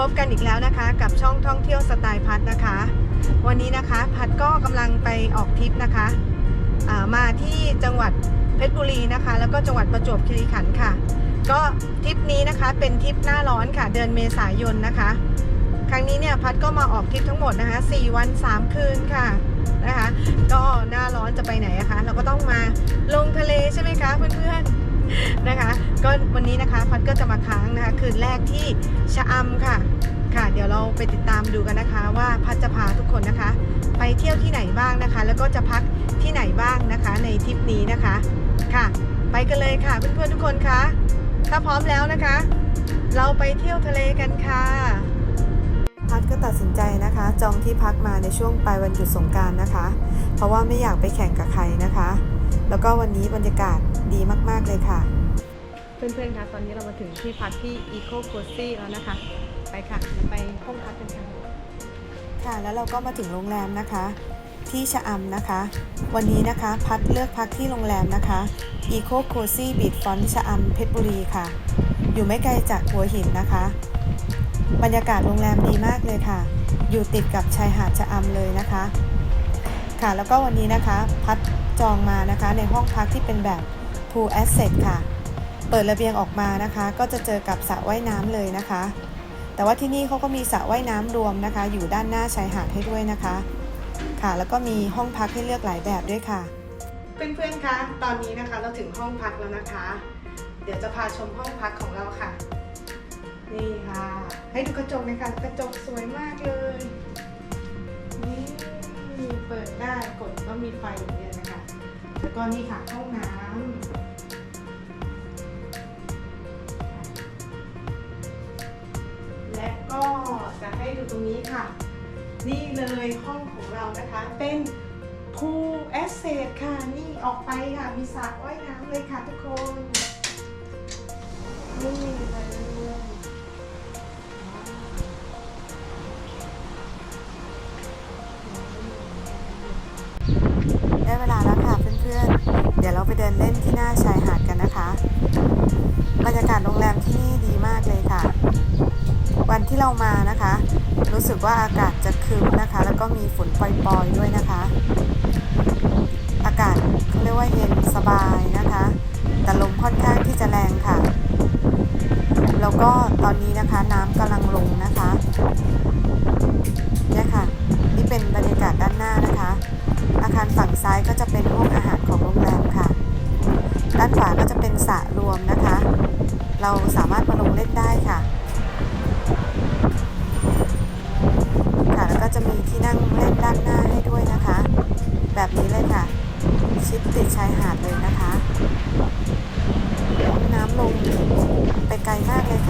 พบกันอีกแล้วนะคะ กับช่องท่องเที่ยวสไตล์พัดนะคะ วันนี้นะคะพัดก็กำลังไปออกทริปนะคะามาที่จังหวัดเพชรบุรีนะคะ แล้วก็จังหวัดประจวบคีรีขันธ์ค่ะ ก็ทริปนี้นะคะเป็นทริปหน้าร้อนค่ะ เดือนเมษายนนะคะ ครั้งนี้เนี่ยพัดก็มาออกทริปทั้งหมดนะคะ 4 วัน 3 คืนค่ะนะคะ ก็หน้าร้อนจะไปไหนอะคะ เราก็ต้องมาลงทะเลใช่ไหมคะเพื่อนๆ นะคะ ก็วันนี้นะคะพัดก็จะมาค้างนะคะคืนแรกที่ชะอำค่ะ ค่ะ เดี๋ยวเราไปติดตามดูกันนะคะ ว่าพัดจะพาทุกคนนะคะ ไปเที่ยวที่ไหนบ้างนะคะ แล้วก็จะพักที่ไหนบ้างนะคะ ในทริปนี้นะคะค่ะ ไปกันเลยค่ะเพื่อนๆทุกคนคะถ้าพร้อมแล้วนะคะ เราไปเที่ยวทะเลกันค่ะพัดก็ตัดสินใจนะคะ จองที่พักมาในช่วงปลายวันหยุดสงการนะคะ เพราะว่าไม่อยากไปแข่งกับใครนะคะ แล้วก็วันนี้บรรยากาศ ดีมากๆเลยค่ะ เพื่อนๆคะตอนนี้เรามาถึงที่พักที่ Eco c o s y แล้วนะคะ ไปค่ะเราไปห้องพักกันค่ะค่ะแล้วเราก็มาถึงโรงแรมนะคะ ที่ชะอำนะคะ วันนี้นะคะพัดเลือกพักที่โรงแรมนะคะ Eco Cozy Beach Front ชะอำเพชรบุรีค่ะ อยู่ไม่ไกลจากหัวหินนะคะ บรรยากาศโรงแรมดีมากเลยค่ะ อยู่ติดกับชายหาดชะอำเลยนะคะ ค่ะแล้วก็วันนี้นะคะพัดจองมานะคะในห้องพักที่เป็นแบบ Pool Asset ค่ะ เปิดระเบียงออกมานะคะ ก็จะเจอกับสระว่ายน้ำเลยนะคะ แต่ว่าที่นี่เขาก็มีสระว่ายน้ำรวมนะคะ อยู่ด้านหน้าชายหาดให้ด้วยนะคะ ค่ะ แล้วก็มีห้องพักให้เลือกหลายแบบด้วยค่ะ เพื่อนๆ คะ ตอนนี้นะคะเราถึงห้องพักแล้วนะคะ เดี๋ยวจะพาชมห้องพักของเราค่ะ นี่ค่ะ ให้ดูกระจกเลยค่ะกระจกสวยมากเลย นี่เปิดได้กดก็มีไฟอย่างเงี้ย แล้วก็นี่ค่ะห้องน้ำและก็จะให้ดูตรงนี้ค่ะ นี่เลยห้องของเรานะคะเป็น Pool Asset ค่ะ นี่ออกไปค่ะ มีสระว่ายน้ำเลยค่ะทุกคน นี่เลย ชายหาดกันนะคะ บรรยากาศโรงแรมที่นี่ดีมากเลยค่ะ วันที่เรามานะคะ รู้สึกว่าอากาศจะคืมนะคะ แล้วก็มีฝนปล่อยๆด้วยนะคะ อากาศเขาเรียกว่าเย็นสบายนะคะ แต่ลมค่อนข้างที่จะแรงค่ะ แล้วก็ตอนนี้นะคะน้ำกำลังลง ไกลมากเลยค่ะ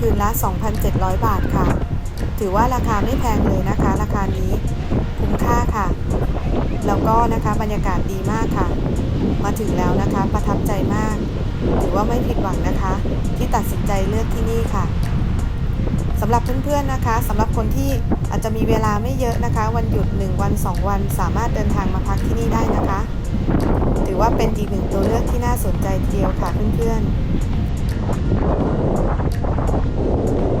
คืนละ 2,700 บาทค่ะ ถือว่าราคาไม่แพงเลยนะคะ ราคานี้คุ้มค่าค่ะ แล้วก็นะคะบรรยากาศดีมากค่ะ มาถึงแล้วนะคะประทับใจมาก ถือว่าไม่ผิดหวังนะคะ ที่ตัดสินใจเลือกที่นี่ค่ะสำหรับเพื่อนๆนะคะสำหรับคนที่อาจจะมีเวลาไม่เยอะนะคะ วันหยุด 1 วัน 2 วัน สามารถเดินทางมาพักที่นี่ได้นะคะ ถือว่าเป็นอีกหนึ่งตัวเลือกที่น่าสนใจทีเดียวค่ะเพื่อนๆ ハハハハ!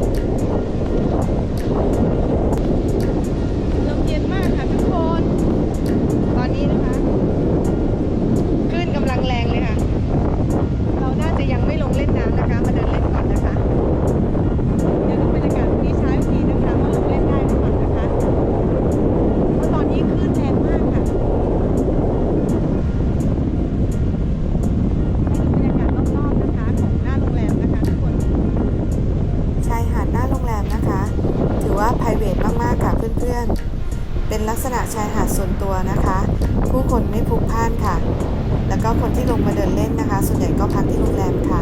ตัวนะคะ ผู้คนไม่พลุกพล่านค่ะ แล้วก็คนที่ลงมาเดินเล่นนะคะ ส่วนใหญ่ก็พักที่โรงแรมค่ะ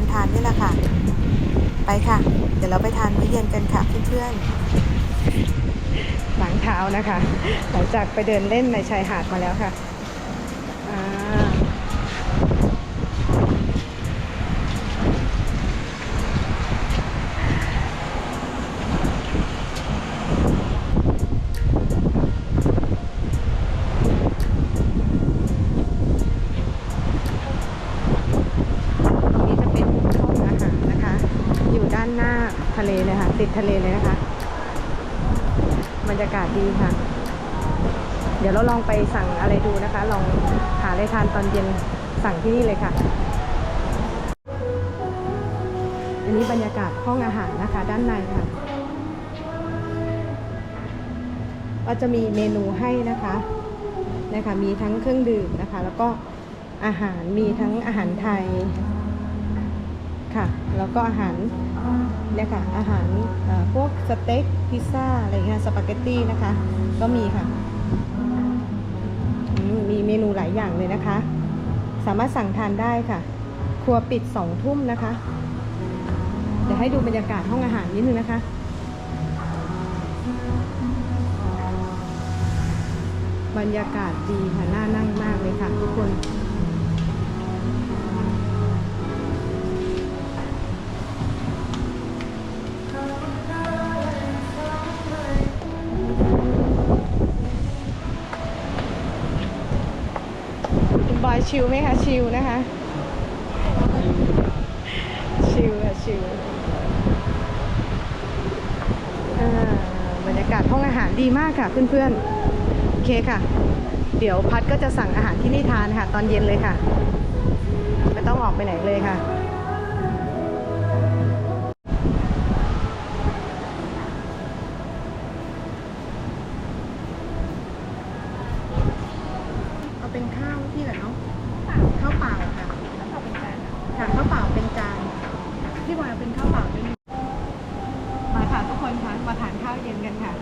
มทานนี่แหละค่ะ ไปค่ะ เดี๋ยวเราไปทานมื้อเย็นกันค่ะเพื่อนๆหลังเท้านะคะ หลังจากไปเดินเล่นในชายหาดมาแล้วค่ะอ่าากาศดีค่ะ เดี๋ยวเราลองไปสั่งอะไรดูนะคะ ลองหาอะไรทานตอนเย็นสั่งที่นี่เลยค่ะ อันนี้บรรยากาศห้องอาหารนะคะด้านในค่ะก็จะมีเมนูให้นะคะนะคะ มีทั้งเครื่องดื่มนะคะ แล้วก็อาหารมีทั้งอาหารไทย ค่ะ แล้วก็อาหารเนี่ยค่ะ อาหารพวกสเต็กพิซซ่าอะไรเงี้ยสปาเกตตี้นะคะ ก็มีค่ะ มีเมนูหลายอย่างเลยนะคะ สามารถสั่งทานได้ค่ะ ครัวปิดสองทุ่มนะคะ เดี๋ยวให้ดูบรรยากาศห้องอาหารนิดนึงนะคะบรรยากาศดีค่ะ น่านั่งมากเลยค่ะทุกคน ชิลไหมคะ ชิลนะคะ ชิลค่ะ ชิลบรรยากาศห้องอาหารดีมากค่ะเพื่อนๆ โอเคค่ะ เดี๋ยวพัดก็จะสั่งอาหารที่นี่ทานค่ะ ตอนเย็นเลยค่ะ ไม่ต้องออกไปไหนเลยค่ะ เอาเป็นข้าวพี่เหรอเนาะข้าวเปล่าค่ะ ค่ะข้าวเปล่าเป็นจาน พี่บอยเอาเป็นข้าวเปล่าด้วยนะมาค่ะทุกคนคะมาทานข้าวเย็นกันค่ะ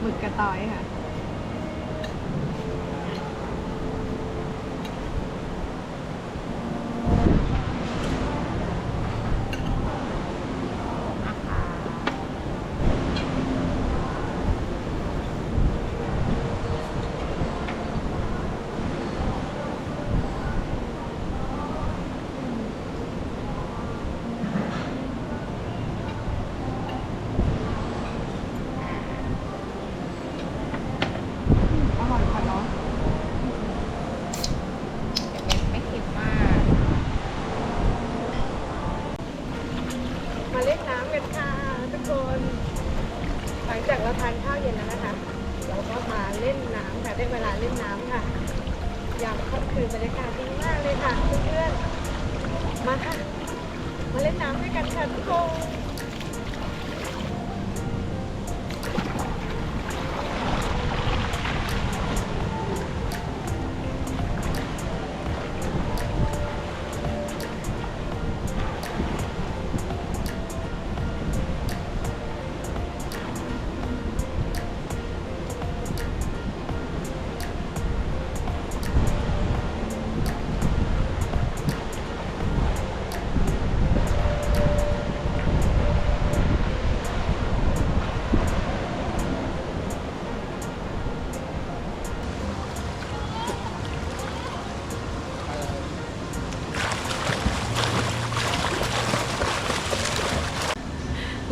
หมึกกระ ตอยค่ะ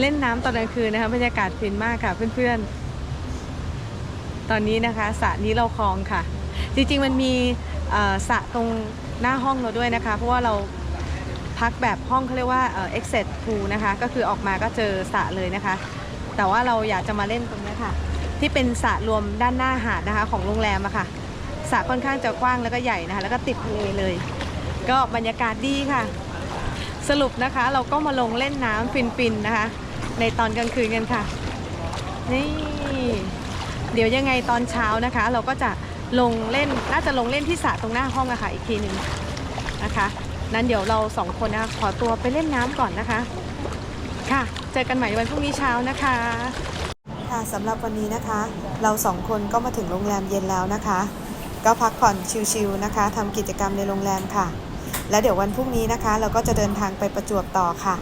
เล่นน้ำตอนกลางคืนนะคะบรรยากาศฟินมากค่ะเพื่อนๆ ตอนนี้นะคะสระนี้เราคลองค่ะ จริงๆมันมีสระตรงหน้าห้องเราด้วยนะคะ เพราะว่าเราพักแบบห้องเขาเรียกว่าเอ่อ exit pool นะคะ ก็คือออกมาก็เจอสระเลยนะคะ แต่ว่าเราอยากจะมาเล่นตรงนี้ค่ะ ที่เป็นสระรวมด้านหน้าหาดนะคะ ของโรงแรมอะค่ะสระค่อนข้างจะกว้างแล้วก็ใหญ่นะคะ แล้วก็ติดทะเลเลย ก็บรรยากาศดีค่ะ สรุปนะคะ เราก็มาลงเล่นน้ำฟินๆนะคะ ในตอนกลางคืนกันค่ะ นี่ เดี๋ยวยังไงตอนเช้านะคะ เราก็จะลงเล่นน่าจะลงเล่นที่สระตรงหน้าห้องอะค่ะอีกทีหนึ่งนะคะ นั้นเดี๋ยวเราสองคนนะคะขอตัวไปเล่นน้ำก่อนนะคะ ค่ะ เจอกันใหม่วันพรุ่งนี้เช้านะคะค่ะสำหรับวันนี้นะคะ เราสองคนก็มาถึงโรงแรมเย็นแล้วนะคะ ก็พักผ่อนชิลๆนะคะทำกิจกรรมในโรงแรมค่ะ แล้วเดี๋ยววันพรุ่งนี้นะคะ เราก็จะเดินทางไปประจวบต่อค่ะ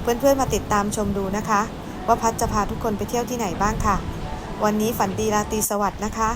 เพื่อนๆมาติดตามชมดูนะคะ ว่าพัดจะพาทุกคนไปเที่ยวที่ไหนบ้างค่ะ วันนี้ฝันดีราตรีสวัสดิ์นะคะ